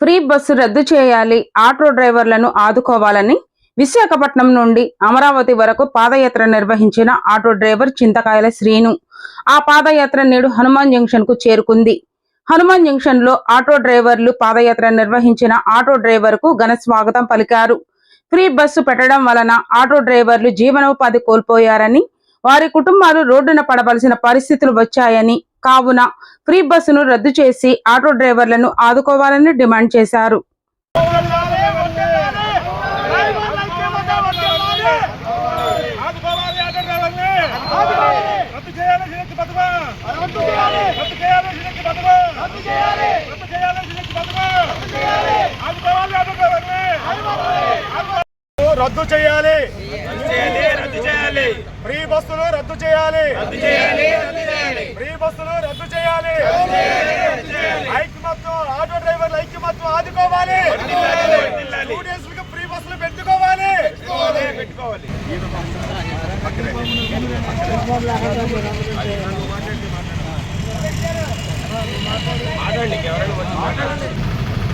Free bus రద్దు చేయాలి. Auto డ్రైవర్లను ఆదుకోవాలని విశాఖపట్నం నుండి అమరావతి వరకు పాదయాత్ర నిర్వహించిన ఆటో డ్రైవర్ చింతకాయల శ్రీను. ఆ పాదయాత్ర నేడు హనుమాన్ జంక్షన్కు చేరుకుంది. హనుమాన్ జంక్షన్లో ఆటో డ్రైవర్లు పాదయాత్ర నిర్వహించిన ఆటో డ్రైవర్కు ఘన స్వాగతం పలికారు. ఫ్రీ బస్సు పెట్టడం వలన ఆటో డ్రైవర్లు జీవనోపాధి కోల్పోయారని వారి కుటుంబాలు రోడ్డున పడవలసిన పరిస్థితులు వచ్చాయని కావున ఫ్రీ బస్సును రద్దు చేసి ఆటో డ్రైవర్లను ఆదుకోవాలని డిమాండ్ చేశారు. రద్దు చేయాలి. ఫ్రీ బస్సులు రద్దు చేయాలి. రద్దు చేయాలి. ఫ్రీ బస్సులు రద్దు చేయాలి. ఐక్యమత్వం ఆటో డ్రైవర్ల ఐక్యమత్వం ఆదుకోవాలి. స్టూడెంట్స్ ఫ్రీ బస్సులు పెట్టుకోవాలి. పెట్టుకోవాలి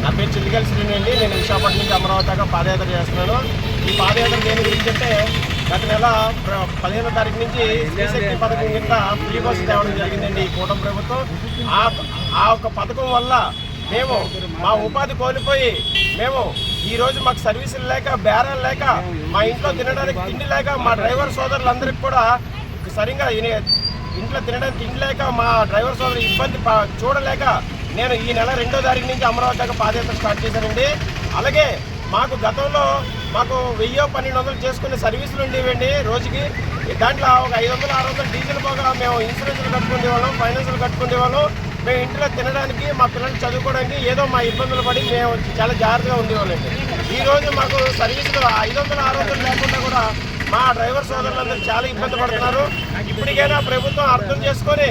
నా పేరు చిల్లికల్ శ్రీని అండి నేను విశాఖపట్నం నుంచి అమరావతిగా పాదయాత్ర చేస్తున్నాను. ఈ పాదయాత్ర దేని గురించి అంటే గత నెల పదిహేనో తారీఖు నుంచి శ్రీశక్తి పథకం కింద ఫ్రీ బస్సు తేవడం జరిగిందండి ఈ కూటమి ప్రభుత్వం. ఆ ఆ ఒక పథకం వల్ల మేము మా ఉపాధి కోల్పోయి మేము ఈ రోజు మాకు సర్వీసులు లేక బేరాలు లేక మా ఇంట్లో తినడానికి తిండి లేక మా డ్రైవర్ సోదరులందరికీ కూడా సరిగా ఇంట్లో తినడానికి తిండి లేక మా డ్రైవర్ సోదరు ఇబ్బంది చూడలేక నేను ఈ నెల రెండో తారీఖు నుంచి అమరావతి దాకా పాదయాత్ర స్టార్ట్ చేశానండి. అలాగే మాకు గతంలో మాకు వెయ్యో పన్నెండు వందలు చేసుకునే సర్వీసులు ఉండేవండి రోజుకి. దాంట్లో ఒక ఐదు వందలు ఆరు వందలు డీజిల్ పోగా మేము ఇన్సూరెన్స్లు కట్టుకునే వాళ్ళం ఫైనాన్స్లు కట్టుకునే వాళ్ళం. మేము ఇంట్లో తినడానికి మా పిల్లలు చదువుకోవడానికి ఏదో మా ఇబ్బందులు పడి మేము చాలా జాగ్రత్తగా ఉండేవాళ్ళండి. ఈరోజు మాకు సర్వీసులు ఐదు వందలు ఆరు వందలు లేకుండా కూడా మా డ్రైవర్ సోదరులందరూ చాలా ఇబ్బంది పడుతున్నారు. ఇప్పటికైనా ప్రభుత్వం అర్థం చేసుకొని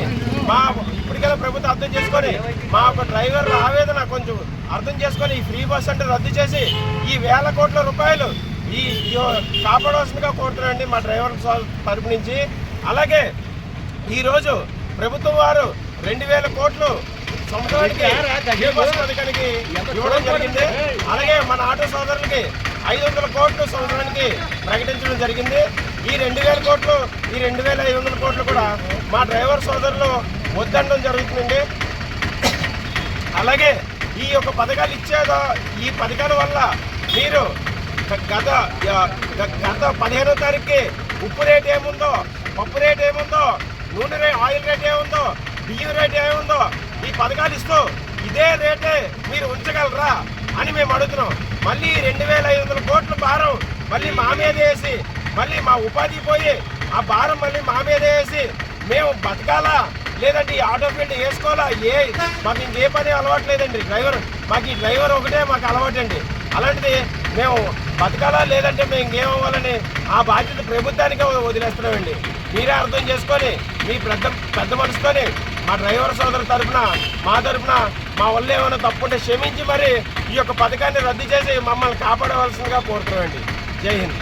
మా ఇప్పటికైనా ప్రభుత్వం అర్థం చేసుకొని మా ఒక డ్రైవర్ ఆవేదన కొంచెం అర్థం చేసుకొని ఈ ఫ్రీ బస్ అంటే రద్దు చేసి ఈ వేల కోట్ల రూపాయలు ఈ కాపాడవలసిందిగా కోరుతున్నాండి మా డ్రైవర్ తరపు నుంచి. అలాగే ఈరోజు ప్రభుత్వం వారు రెండు వేల కోట్లు సంవత్సరానికి ఫ్రీ బస్ పథకానికి ఇవ్వడం జరిగింది. అలాగే మన ఆటో సోదరులకి ఐదు వందల కోట్లు సంవత్సరానికి ప్రకటించడం జరిగింది. ఈ రెండు వేల కోట్లు ఈ రెండు వేల ఐదు వందల కోట్లు కూడా మా డ్రైవర్ సోదరులు వద్దనడం జరుగుతుందండి. అలాగే ఈ యొక్క పథకాలు ఇచ్చేదా? ఈ పథకాల వల్ల మీరు గత గత పదిహేనో తారీఖుకి ఉప్పు రేట్ ఏముందో పప్పు రేట్ ఏముందో నూనె రే ఆయిల్ రేట్ ఏముందో బియ్యం రేట్ ఏముందో ఈ పథకాలు ఇస్తూ ఇదే రేటే మీరు ఉంచగలరా అని మేము అడుగుతున్నాం. మళ్ళీ రెండు వేల ఐదు వందల కోట్ల భారం మళ్ళీ మా మీద వేసి మళ్ళీ మా ఉపాధి పోయి ఆ భారం మళ్ళీ మా మీద వేసి మేము బతకాలా? లేదంటే ఈ ఆటో ఫీల్డ్ వేసుకోవాలా? ఏ మాకు ఇంకే పని అలవాటు లేదండి డ్రైవర్ మాకు ఈ డ్రైవర్ ఒకటే మాకు అలవాటు అండి అలాంటిది మేము బతకాలా లేదంటే మేము ఇంకేమవ్వాలని ఆ బాధ్యత ప్రభుత్వానికే వదిలేస్తున్నామండి. మీరే అర్థం చేసుకొని మీ పెద్ద పెద్ద మనసుకొని మా డ్రైవర్ సోదరు తరఫున మా తరపున మా వల్ల ఏమైనా తప్పుంటే క్షమించి మరి ఈ యొక్క పథకాన్ని రద్దు చేసి మమ్మల్ని కాపాడవలసిందిగా కోరుతున్నామండి. జై హింద్.